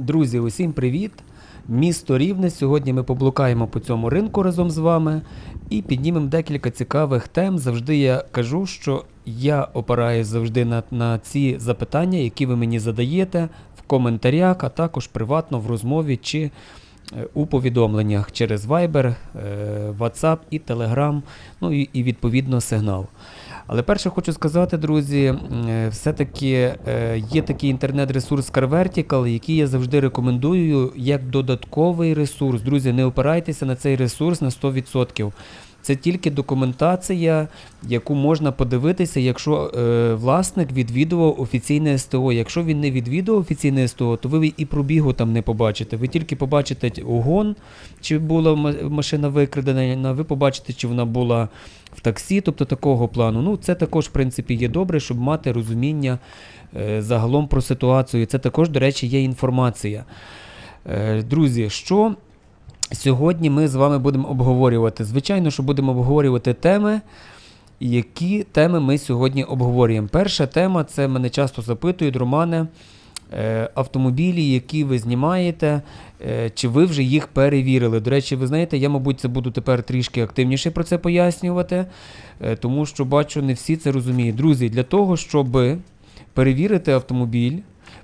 Друзі, усім привіт! Місто Рівне. Сьогодні ми поблукаємо по цьому ринку разом з вами і піднімемо декілька цікавих тем. Завжди я кажу, що я опираюсь завжди на, на ці запитання, які ви мені задаєте в коментарях, а також приватно в розмові чи е, у повідомленнях через Viber, е, WhatsApp і Telegram, ну і, і відповідно сигнал. Але перше хочу сказати, друзі, е, все-таки е, є такий інтернет-ресурс CarVertical, який я завжди рекомендую як додатковий ресурс. Друзі, не опирайтеся на цей ресурс на 100%. Це тільки документація, яку можна подивитися, якщо е, власник відвідував офіційне СТО. Якщо він не відвідував офіційне СТО, то ви і пробігу там не побачите. Ви тільки побачите угон, чи була машина викрадена, ви побачите, чи вона була в таксі, тобто такого плану. Ну, це також, в принципі, є добре, щоб мати розуміння е, загалом про ситуацію. Це також, до речі, є інформація. Е, друзі, що сьогодні ми з вами будемо обговорювати? Звичайно, що будемо обговорювати теми. Які теми ми сьогодні обговорюємо? Перша тема це мене часто запитують, Романе, е, автомобілі, які ви знімаєте, е, чи ви вже їх перевірили. До речі, ви знаєте, я, мабуть, це буду тепер трішки активніше про це пояснювати, е, тому що бачу, не всі це розуміють. Друзі, для того, щоб перевірити автомобіль,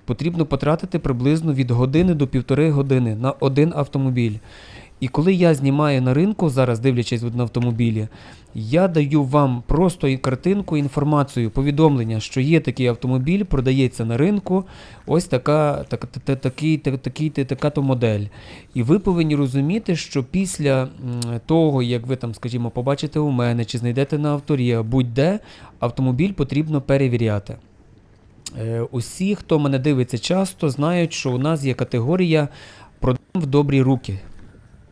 потрібно потратити приблизно від години до півтори години на один автомобіль. І коли я знімаю на ринку, зараз дивлячись на автомобілі, я даю вам просто картинку, інформацію, повідомлення, що є такий автомобіль, продається на ринку, ось така, так, та- та- такий, та- такий, та- така то модель. І ви повинні розуміти, що після того, як ви там, скажімо, побачите у мене чи знайдете на авторі, будь-де, автомобіль потрібно перевіряти. Е, Усі, хто мене дивиться часто, знають, що у нас є категорія «Продам в добрі руки.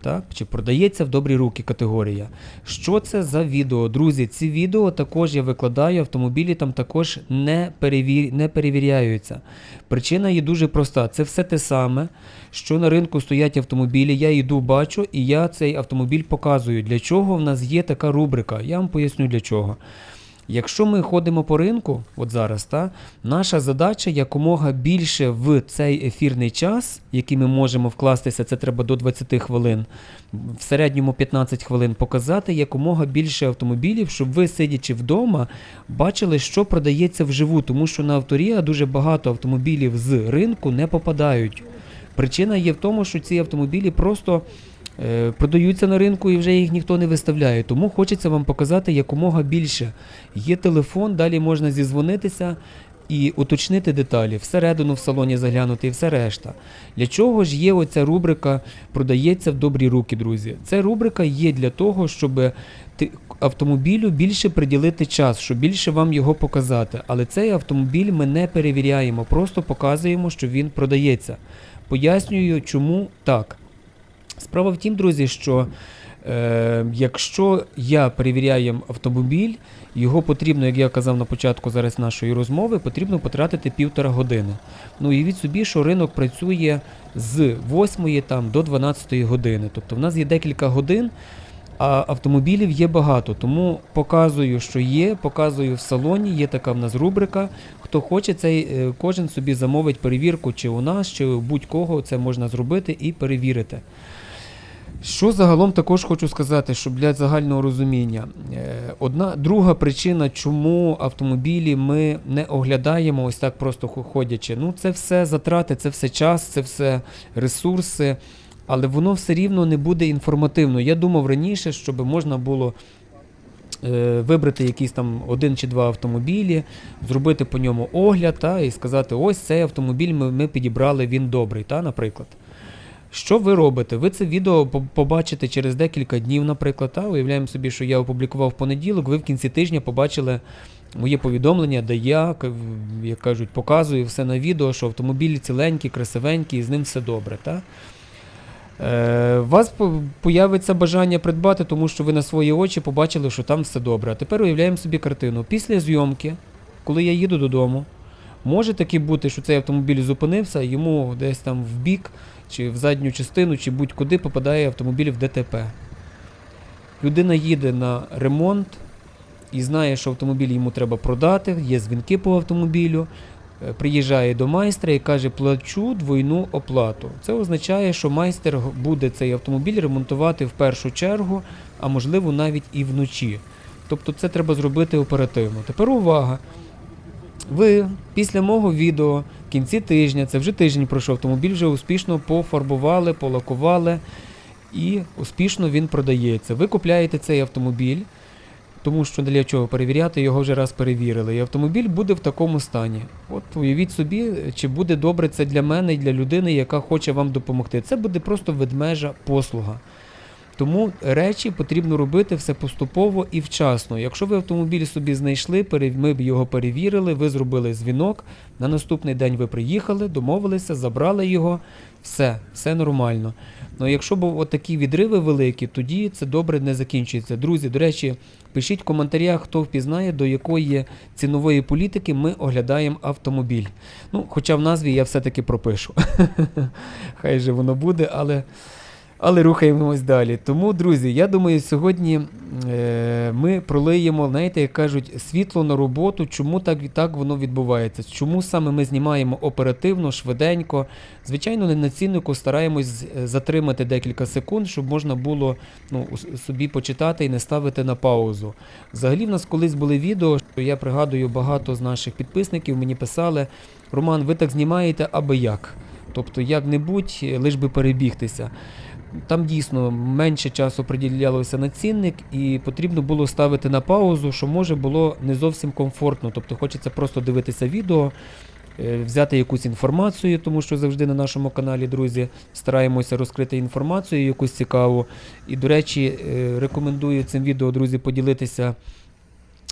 Так? Чи продається в добрі руки категорія. Що це за відео? Друзі, ці відео також я викладаю, автомобілі там також не, перевір... не перевіряються. Причина є дуже проста. Це все те саме, що на ринку стоять автомобілі. Я йду, бачу, і я цей автомобіль показую. Для чого в нас є така рубрика? Я вам поясню для чого. Якщо ми ходимо по ринку, от зараз, та, наша задача якомога більше в цей ефірний час, який ми можемо вкластися, це треба до 20 хвилин, в середньому 15 хвилин, показати якомога більше автомобілів, щоб ви, сидячи вдома, бачили, що продається вживу, тому що на авторія дуже багато автомобілів з ринку не попадають. Причина є в тому, що ці автомобілі просто продаються на ринку і вже їх ніхто не виставляє. Тому хочеться вам показати якомога більше. Є телефон, далі можна зізвонитися і уточнити деталі, всередину в салоні заглянути і все решта. Для чого ж є оця рубрика Продається в добрі руки, друзі? Ця рубрика є для того, щоб автомобілю більше приділити час, щоб більше вам його показати. Але цей автомобіль ми не перевіряємо, просто показуємо, що він продається. Пояснюю, чому так. Справа в тім, друзі, що е, якщо я перевіряю автомобіль, його потрібно, як я казав на початку зараз нашої розмови, потрібно потратити півтора години. Ну і від собі, що ринок працює з 8 там, до 12 години. Тобто в нас є декілька годин, а автомобілів є багато. Тому показую, що є, показую в салоні, є така в нас рубрика. Хто хоче, цей е, кожен собі замовить перевірку, чи у нас, чи у будь-кого це можна зробити і перевірити. Що загалом також хочу сказати, щоб для загального розуміння. Е, Одна друга причина, чому автомобілі ми не оглядаємо ось так просто ходячи. Ну, це все затрати, це все час, це все ресурси, але воно все рівно не буде інформативно. Я думав раніше, щоб можна було е, вибрати якийсь там один чи два автомобілі, зробити по ньому огляд та, і сказати, ось цей автомобіль ми, ми підібрали, він добрий, та, наприклад. Що ви робите? Ви це відео побачите через декілька днів, наприклад. Та? Уявляємо собі, що я опублікував в понеділок, ви в кінці тижня побачили моє повідомлення, де я, як кажуть, показую все на відео, що автомобіль ціленький, красивенький, і з ним все добре. Та? Е, у вас по- появиться бажання придбати, тому що ви на свої очі побачили, що там все добре. А тепер уявляємо собі картину. Після зйомки, коли я їду додому, може таки бути, що цей автомобіль зупинився, йому десь там в бік, чи в задню частину, чи будь-куди попадає автомобіль в ДТП. Людина їде на ремонт і знає, що автомобіль йому треба продати, є дзвінки по автомобілю. е, приїжджає до майстра і каже, плачу двойну оплату. Це означає, що майстер буде цей автомобіль ремонтувати в першу чергу, а можливо навіть і вночі. Тобто це треба зробити оперативно. Тепер увага. Ви після мого відео кінці тижня, це вже тиждень пройшов, автомобіль вже успішно пофарбували, полакували і успішно він продається. Ви купляєте цей автомобіль, тому що для чого перевіряти, його вже раз перевірили. І автомобіль буде в такому стані. От уявіть собі, чи буде добре це для мене і для людини, яка хоче вам допомогти. Це буде просто ведмежа послуга. Тому речі потрібно робити все поступово і вчасно. Якщо ви автомобіль собі знайшли, ми б його перевірили, ви зробили дзвінок. На наступний день ви приїхали, домовилися, забрали його. Все, все нормально. Ну якщо б от такі відриви великі, тоді це добре не закінчується. Друзі, до речі, пишіть в коментарях, хто впізнає, до якої цінової політики ми оглядаємо автомобіль. Ну, хоча в назві я все-таки пропишу. Хай же воно буде, але. Але рухаємось далі. Тому, друзі, я думаю, сьогодні е, ми пролиємо, знаєте, як кажуть, світло на роботу, чому так, так воно відбувається, чому саме ми знімаємо оперативно, швиденько. Звичайно, не на ціннику стараємось е, затримати декілька секунд, щоб можна було ну, собі почитати і не ставити на паузу. Взагалі, в нас колись були відео, що я пригадую, багато з наших підписників мені писали: Роман, ви так знімаєте аби як. Тобто, як-небудь, е, лиш би перебігтися. Там дійсно менше часу приділялося на цінник, і потрібно було ставити на паузу, що може було не зовсім комфортно. Тобто хочеться просто дивитися відео, е, взяти якусь інформацію, тому що завжди на нашому каналі, друзі, стараємося розкрити інформацію якусь цікаву. І, до речі, е, рекомендую цим відео, друзі, поділитися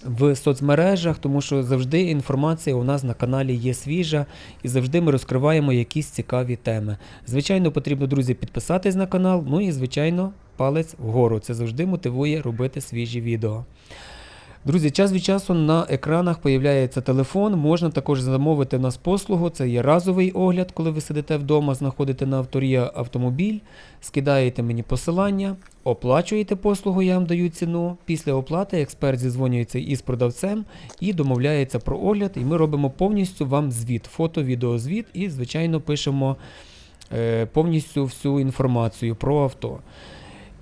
в соцмережах, тому що завжди інформація у нас на каналі є свіжа і завжди ми розкриваємо якісь цікаві теми. Звичайно, потрібно, друзі, підписатись на канал, ну і, звичайно, палець вгору. Це завжди мотивує робити свіжі відео. Друзі, час від часу на екранах появляється телефон. Можна також замовити в нас послугу. Це є разовий огляд, коли ви сидите вдома, знаходите на авторія автомобіль, скидаєте мені посилання, оплачуєте послугу, я вам даю ціну. Після оплати експерт зізвонюється із продавцем і домовляється про огляд. І ми робимо повністю вам звіт, фото, відеозвіт і, звичайно, пишемо е, повністю всю інформацію про авто.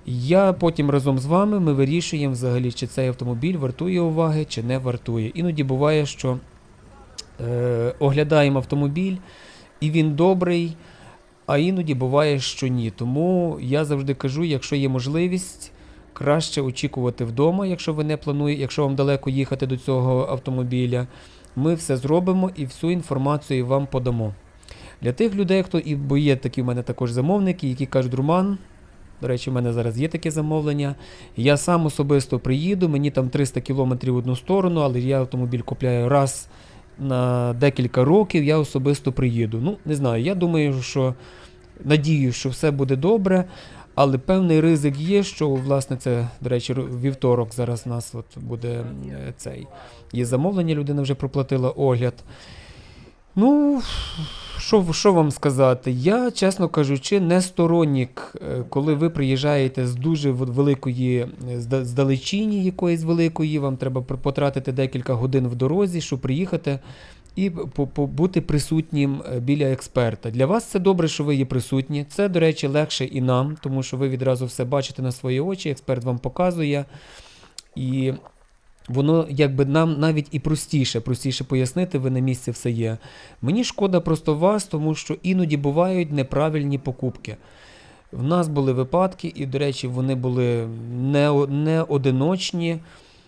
Я потім разом з вами ми вирішуємо взагалі, чи цей автомобіль вартує уваги, чи не вартує. Іноді буває, що е, оглядаємо автомобіль, і він добрий, а іноді буває, що ні. Тому я завжди кажу, якщо є можливість, краще очікувати вдома, якщо ви не плануєте, якщо вам далеко їхати до цього автомобіля. Ми все зробимо і всю інформацію вам подамо. Для тих людей, хто і бо є такі в мене також замовники, які кажуть, Роман, до речі, в мене зараз є таке замовлення. Я сам особисто приїду, мені там 300 кілометрів в одну сторону, але я автомобіль купляю раз на декілька років, я особисто приїду. Ну, не знаю, я думаю, що надію, що все буде добре, але певний ризик є, що, власне, це, до речі, вівторок зараз у нас от буде цей. Є замовлення, людина вже проплатила огляд. Ну, що, вам сказати? Я, чесно кажучи, не сторонник, е, коли ви приїжджаєте з дуже великої, е, зда- здалечині якоїсь великої, вам треба потратити декілька годин в дорозі, щоб приїхати і бути присутнім е, біля експерта. Для вас це добре, що ви є присутні. Це, до речі, легше і нам, тому що ви відразу все бачите на свої очі, експерт вам показує. І воно якби нам навіть і простіше, простіше пояснити, ви на місці все є. Мені шкода просто вас, тому що іноді бувають неправильні покупки. В нас були випадки, і, до речі, вони були не, не одиночні,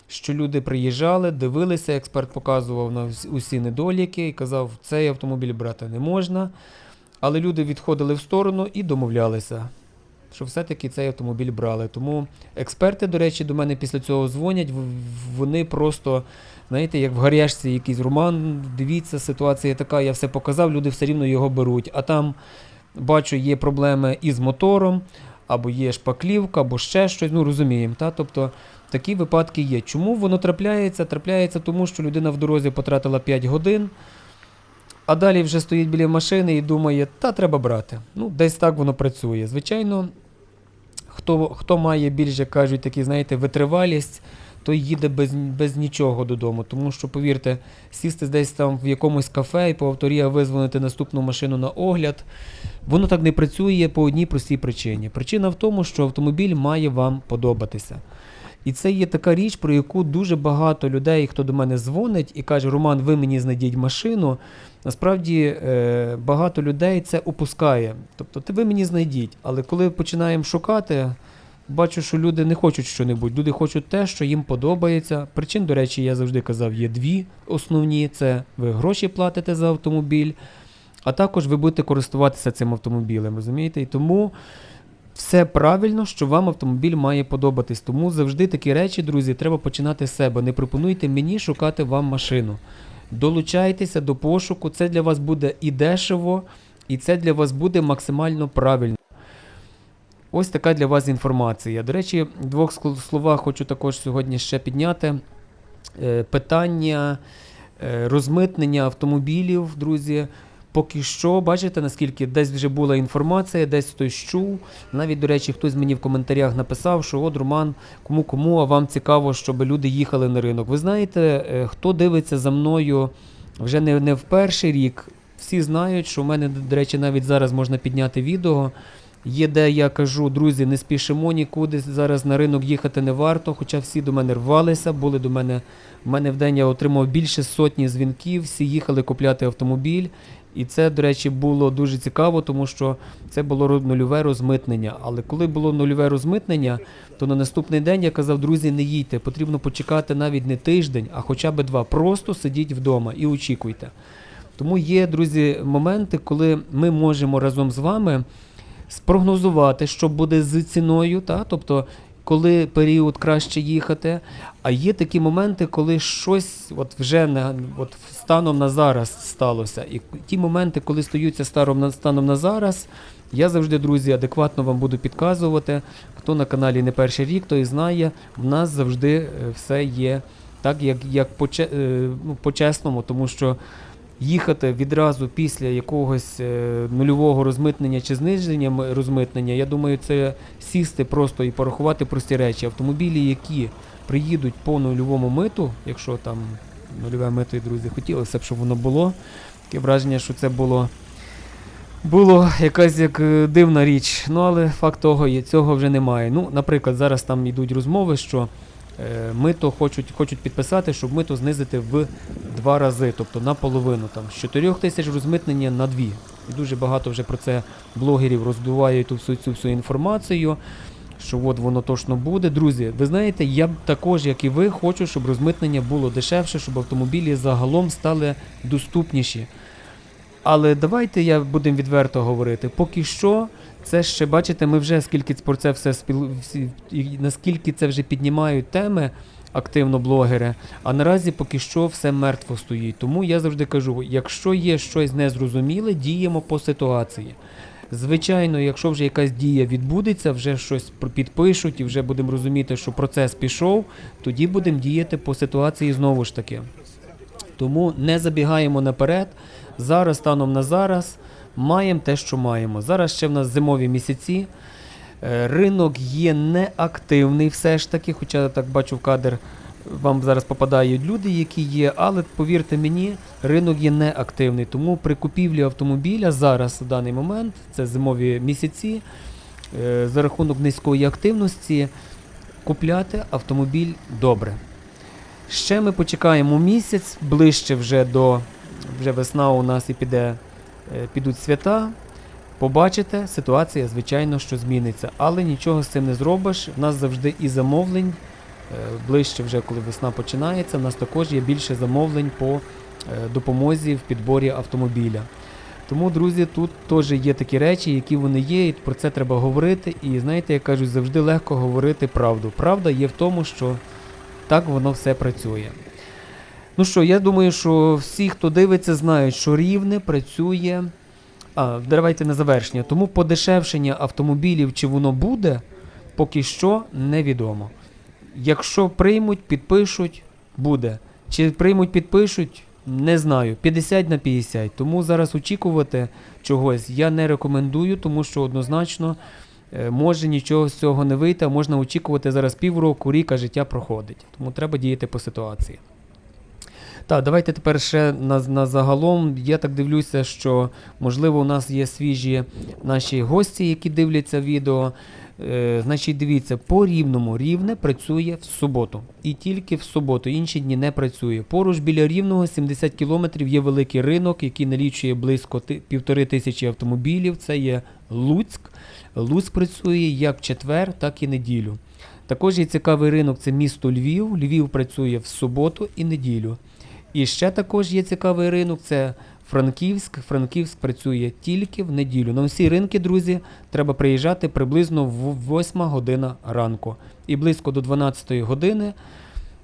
що люди приїжджали, дивилися, експерт показував на усі недоліки і казав, цей автомобіль брати не можна. Але люди відходили в сторону і домовлялися, що все-таки цей автомобіль брали. Тому експерти, до речі, до мене після цього дзвонять. Вони просто, знаєте, як в гарячці якийсь роман. Дивіться, ситуація така, я все показав, люди все рівно його беруть. А там бачу, є проблеми із мотором, або є шпаклівка, або ще щось. Ну розуміємо. Та? Тобто такі випадки є. Чому воно трапляється? Трапляється тому, що людина в дорозі потратила 5 годин. А далі вже стоїть біля машини і думає, та треба брати. Ну, десь так воно працює. Звичайно, хто, хто має більш, як кажуть, такі, знаєте, витривалість, той їде без, без нічого додому. Тому що, повірте, сісти десь там в якомусь кафе і по авторія визвонити наступну машину на огляд. Воно так не працює по одній простій причині. Причина в тому, що автомобіль має вам подобатися. І це є така річ, про яку дуже багато людей, хто до мене дзвонить і каже, Роман, ви мені знайдіть машину. Насправді е, багато людей це опускає. Тобто, ти ви мені знайдіть. Але коли починаємо шукати, бачу, що люди не хочуть що-небудь. Люди хочуть те, що їм подобається. Причин, до речі, я завжди казав, є дві основні: це ви гроші платите за автомобіль, а також ви будете користуватися цим автомобілем. Розумієте? І тому все правильно, що вам автомобіль має подобатись. Тому завжди такі речі, друзі, треба починати з себе. Не пропонуйте мені шукати вам машину. Долучайтеся до пошуку, це для вас буде і дешево, і це для вас буде максимально правильно. Ось така для вас інформація. До речі, в двох словах хочу також сьогодні ще підняти е, питання е, розмитнення автомобілів, друзі. Поки що, бачите, наскільки десь вже була інформація, десь хтось чув. Навіть, до речі, хтось мені в коментарях написав, що от Роман, кому кому, а вам цікаво, щоб люди їхали на ринок. Ви знаєте, е, хто дивиться за мною вже не, не в перший рік, всі знають, що в мене, до речі, навіть зараз можна підняти відео. Є де я кажу, друзі, не спішимо нікуди. Зараз на ринок їхати не варто. Хоча всі до мене рвалися, були до мене. В мене в день я отримав більше сотні дзвінків, всі їхали купляти автомобіль. І це, до речі, було дуже цікаво, тому що це було нульове розмитнення. Але коли було нульове розмитнення, то на наступний день я казав, друзі, не їдьте, потрібно почекати навіть не тиждень, а хоча б два. Просто сидіть вдома і очікуйте. Тому є, друзі, моменти, коли ми можемо разом з вами спрогнозувати, що буде з ціною, та? тобто коли період краще їхати. А є такі моменти, коли щось от вже на, от станом на зараз сталося. І ті моменти, коли стаються старом станом на зараз, я завжди, друзі, адекватно вам буду підказувати. Хто на каналі не перший рік, той знає, в нас завжди е, все є так, як, як по, е, ну, по-чесному, тому що їхати відразу після якогось е, нульового розмитнення чи зниження розмитнення, я думаю, це сісти просто і порахувати прості речі. Автомобілі, які приїдуть по нульовому миту, якщо там нульове мито, і, друзі, хотілося б, щоб воно було. Таке враження, що це було. Було якась як е, дивна річ, ну але факт того є, цього вже немає. Ну, наприклад, зараз там йдуть розмови, що мито хочуть, хочуть підписати, щоб мито знизити в два рази, тобто наполовину. Там, з 4 тисяч розмитнення на 2. І дуже багато вже про це блогерів роздувають ту всю цю всю інформацію, що от воно точно буде. Друзі, ви знаєте, я також, як і ви, хочу, щоб розмитнення було дешевше, щоб автомобілі загалом стали доступніші. Але давайте я будемо відверто говорити. Поки що, це ще бачите, ми вже скільки про це все спіл... наскільки це вже піднімають теми активно блогери. А наразі поки що все мертво стоїть. Тому я завжди кажу: якщо є щось незрозуміле, діємо по ситуації. Звичайно, якщо вже якась дія відбудеться, вже щось підпишуть і вже будемо розуміти, що процес пішов, тоді будемо діяти по ситуації знову ж таки. Тому не забігаємо наперед. Зараз, станом на зараз, маємо те, що маємо. Зараз ще в нас зимові місяці. Е, Ринок є неактивний все ж таки, хоча я так бачу в кадр, вам зараз попадають люди, які є, але повірте мені, ринок є неактивний. Тому при купівлі автомобіля зараз, в даний момент, це зимові місяці, е, за рахунок низької активності, купляти автомобіль добре. Ще ми почекаємо місяць, ближче вже до вже весна у нас і піде, е, підуть свята. Побачите, ситуація, звичайно, що зміниться. Але нічого з цим не зробиш. У нас завжди і замовлень. е, Ближче вже, коли весна починається, у нас також є більше замовлень по е, допомозі в підборі автомобіля. Тому, друзі, тут теж є такі речі, які вони є, і про це треба говорити. І знаєте, як кажуть, завжди легко говорити правду. Правда є в тому, що так воно все працює. Ну що, я думаю, що всі, хто дивиться, знають, що рівне працює. А, давайте на завершення. Тому подешевшення автомобілів, чи воно буде, поки що невідомо. Якщо приймуть, підпишуть, буде. Чи приймуть, підпишуть, не знаю. 50 на 50. Тому зараз очікувати чогось я не рекомендую, тому що однозначно е, може нічого з цього не вийти, а можна очікувати зараз півроку, рік, а життя проходить. Тому треба діяти по ситуації. Так, давайте тепер ще на, на загалом. Я так дивлюся, що можливо у нас є свіжі наші гості, які дивляться відео. Е, значить, дивіться, по рівному рівне працює в суботу. І тільки в суботу, інші дні не працює. Поруч біля рівного 70 кілометрів є великий ринок, який налічує близько півтори тисячі автомобілів. Це є Луцьк. Луцьк працює як четвер, так і неділю. Також є цікавий ринок це місто Львів. Львів працює в суботу і неділю. І ще також є цікавий ринок це Франківськ. Франківськ працює тільки в неділю. На всі ринки, друзі, треба приїжджати приблизно в 8 година ранку. І близько до 12 години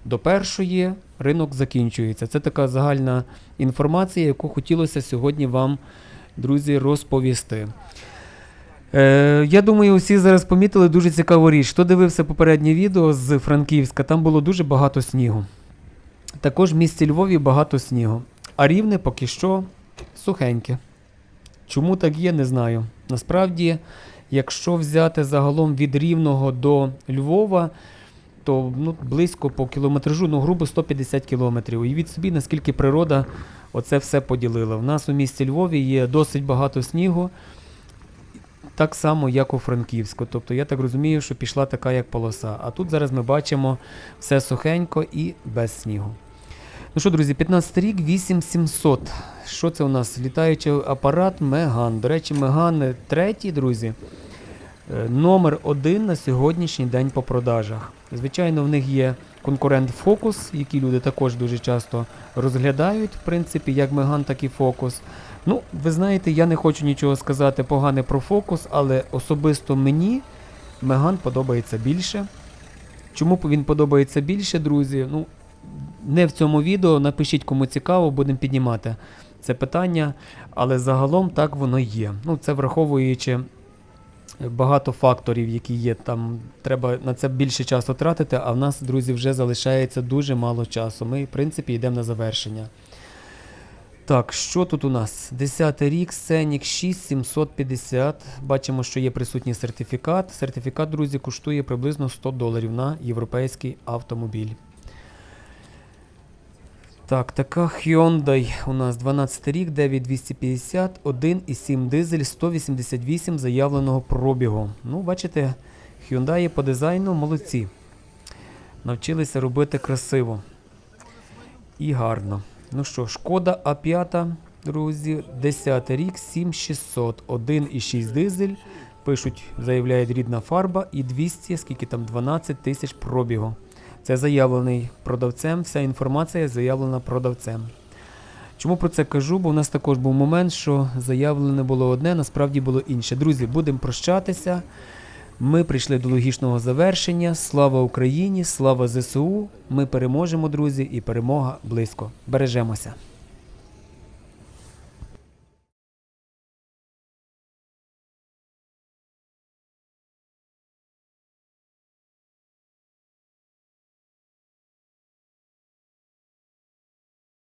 до першої ринок закінчується. Це така загальна інформація, яку хотілося сьогодні вам, друзі, розповісти. Е, я думаю, усі зараз помітили дуже цікаву річ. Хто дивився попереднє відео з Франківська, там було дуже багато снігу. Також в місті Львові багато снігу. А рівне поки що сухеньке. Чому так є, не знаю. Насправді, якщо взяти загалом від Рівного до Львова, то ну, близько по кілометражу, ну грубо 150 кілометрів. І від собі, наскільки природа оце все поділила. В нас у місті Львові є досить багато снігу, так само, як у Франківську. Тобто я так розумію, що пішла така як полоса. А тут зараз ми бачимо все сухенько і без снігу. Ну що, друзі, 15 рік, 8700. Що це у нас? Літаючий апарат Меган. До речі, Меган третій, друзі. е, Номер один на сьогоднішній день по продажах. Звичайно, в них є конкурент Focus, який люди також дуже часто розглядають, в принципі, як Меган, так і Focus. Ну, ви знаєте, я не хочу нічого сказати погане про Focus, але особисто мені Меган подобається більше. Чому він подобається більше, друзі? Ну, не в цьому відео. Напишіть, кому цікаво, будемо піднімати це питання. Але загалом так воно є. Ну, це враховуючи багато факторів, які є. Там треба на це більше часу тратити, а в нас, друзі, вже залишається дуже мало часу. Ми, в принципі, йдемо на завершення. Так, що тут у нас? 10 рік, Сценік 6750. Бачимо, що є присутній сертифікат. Сертифікат, друзі, коштує приблизно 100 доларів на європейський автомобіль. Так, така Hyundai у нас 12 рік, 9250, 1,7 дизель, 188 заявленого пробігу. Ну, бачите, Hyundai по дизайну молодці. Навчилися робити красиво і гарно. Ну що, шкода А5, друзі, 10 рік, 7600, 1,6 дизель. Пишуть, заявляють рідна фарба і 200, скільки там 12 тисяч пробігу. Це заявлений продавцем, вся інформація заявлена продавцем. Чому про це кажу? Бо у нас також був момент, що заявлене було одне, насправді було інше. Друзі, будемо прощатися. Ми прийшли до логічного завершення. Слава Україні, слава ЗСУ. Ми переможемо, друзі, і перемога близько. Бережемося.